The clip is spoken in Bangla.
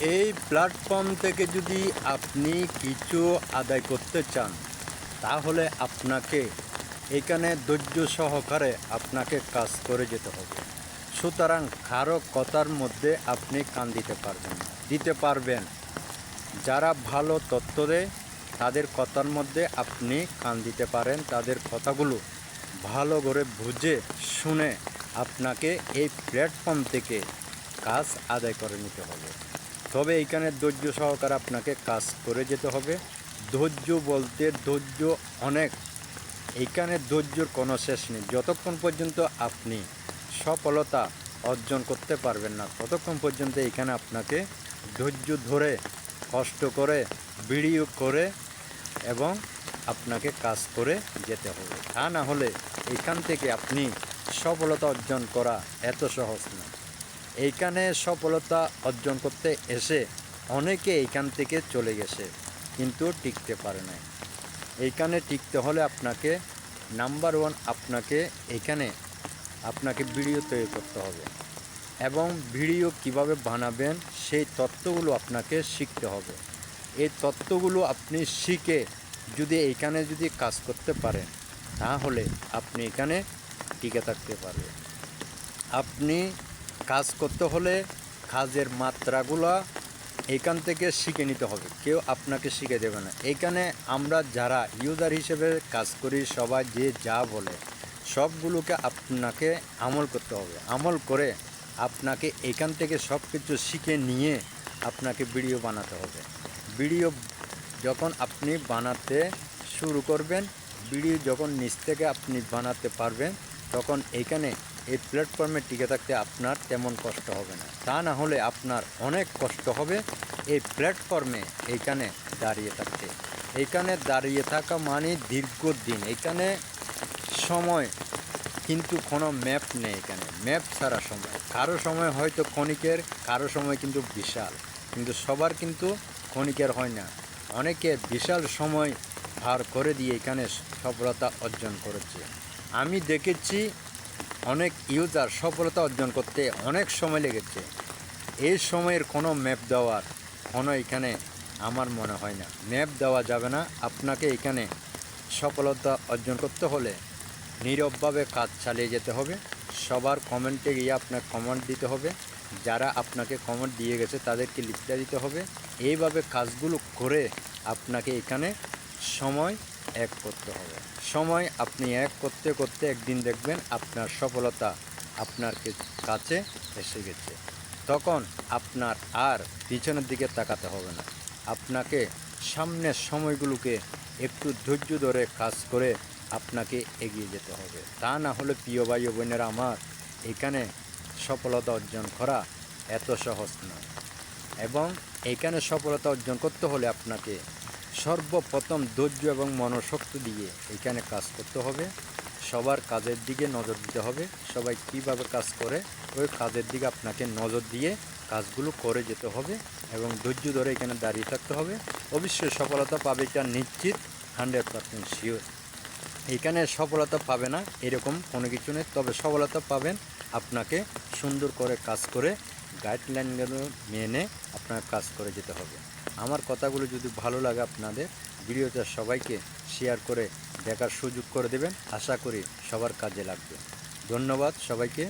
এই প্ল্যাটফর্ম থেকে যদি আপনি কিছু আদায় করতে চান, তাহলে আপনাকে এখানে ধৈর্য সহকারে আপনাকে কাজ করে যেতে হবে। সুতরাং কারও কথার মধ্যে আপনি কান দিতে পারবেন দিতে পারবেন। যারা ভালো তথ্য দেয়, তাদের কথার মধ্যে আপনি কান দিতে পারেন। তাদের কথাগুলো ভালো করে বুঝে, শুনে আপনাকে এই প্ল্যাটফর্ম থেকে কাজ আদায় করে নিতে হবে। তবে এইখানে ধৈর্য সহকারে আপনাকে কাজ করে যেতে হবে। ধৈর্য বলতে ধৈর্য অনেক। এইখানে ধৈর্যর কোনো শেষ নেই। যতক্ষণ পর্যন্ত আপনি সফলতা অর্জন করতে পারবেন না, ততক্ষণ পর্যন্ত এখানে আপনাকে ধৈর্য ধরে, কষ্ট করে ভিডিও করে এবং আপনাকে কাজ করে যেতে হবে। তা না হলে এখান থেকে আপনি সফলতা অর্জন করা এত সহজ না। এইখানে সফলতা অর্জন করতে এসে অনেকে এইখান থেকে চলে গেছে, কিন্তু টিকতে পারে না এইখানে টিকতে হলে আপনাকে, নাম্বার ওয়ান আপনাকে এখানে আপনাকে ভিডিও তৈরি করতে হবে। এবং ভিডিও কীভাবে বানাবেন, সেই তত্ত্বগুলো আপনাকে শিখতে হবে। এই তত্ত্বগুলো আপনি শিখে যদি এইখানে যদি কাজ করতে পারেন, তাহলে আপনি এখানে টিকে থাকতে পারবেন। আপনি কাজ করতে হলে কাজের মাত্রাগুলো এখান থেকে শিখে নিতে হবে। কেউ আপনাকে শিখে দেবে না। এখানে আমরা যারা ইউজার হিসেবে কাজ করি, সবাই যে যা বলে, সবগুলোকে আপনাকে আমল করতে হবে। আমল করে আপনাকে এখান থেকে সব কিছু শিখে নিয়ে আপনাকে ভিডিও বানাতে হবে। ভিডিও যখন আপনি বানাতে শুরু করবেন ভিডিও যখন নিচ থেকে আপনি বানাতে পারবেন, তখন এখানে এই প্ল্যাটফর্মে টিকে থাকতে আপনার তেমন কষ্ট হবে না। তা না হলে আপনার অনেক কষ্ট হবে এই প্ল্যাটফর্মে এইখানে দাঁড়িয়ে থাকতে। এইখানে দাঁড়িয়ে থাকা মানে দীর্ঘদিন। এখানে সময় কিন্তু কোনো ম্যাপ নেই এখানে। ম্যাপ ছাড়া সময়। কারও সময় হয়তো ক্ষণিকের, কারও সময় কিন্তু বিশাল। কিন্তু সবার কিন্তু ক্ষণিকের হয় না। অনেকে বিশাল সময় ভার করে দিয়ে এখানে সফলতা অর্জন করেছে। আমি দেখেছি অনেক ইউজার সফলতা অর্জন করতে অনেক সময় লেগেছে। এই সময়ের কোনো ম্যাপ দেওয়ার কোনো এখানে আমার মনে হয় না। ম্যাপ দেওয়া যাবে না। আপনাকে এখানে সফলতা অর্জন করতে হলে নীরবভাবে কাজ চালিয়ে যেতে হবে। সবার কমেন্টে গিয়ে আপনার কমেন্ট দিতে হবে। যারা আপনাকে কমেন্ট দিয়ে গেছে তাদেরকে লিখতে দিতে হবে। এইভাবে কাজগুলো করে আপনাকে এখানে সময় এক করতে হবে। সময় আপনি এক করতে করতে একদিন দেখবেন আপনার সফলতা আপনার কাছে এসে গেছে। তখন আপনার আর পিছনের দিকে তাকাতে হবে না। আপনাকে সামনের সময়গুলোকে একটু ধৈর্য ধরে কাজ করে আপনাকে এগিয়ে যেতে হবে। তা না হলে প্রিয় ভাই ও বোনেরা আমার, এখানে সফলতা অর্জন করা এত সহজ নয়। এবং এখানে সফলতা অর্জন করতে হলে আপনাকে সর্বপ্রথম ধৈর্য এবং মনোশক্তি দিয়ে এখানে কাজ করতে হবে। সবার কাজের দিকে নজর দিতে হবে। সবাই কীভাবে কাজ করে, ওই কাজের দিকে আপনাকে নজর দিয়ে কাজগুলো করে যেতে হবে এবং ধৈর্য ধরে এখানে দাঁড়িয়ে থাকতে হবে। অবশ্যই সফলতা পাবে এটা নিশ্চিত, হান্ড্রেড পার্সেন্ট শিওর। এখানে সফলতা পাবে না, এরকম কোনো কিছু নেই। তবে সফলতা পাবেন আপনাকে সুন্দর করে কাজ করে গাইডলাইনগুলো মেনে আপনার কাজ করে যেতে হবে। আমার কথাগুলো যদি ভালো লাগে আপনাদের, ভিডিওটা সবাইকে শেয়ার করে দেখার সুযোগ করে দেবেন। আশা করি সবার কাজে লাগবে। ধন্যবাদ সবাইকে।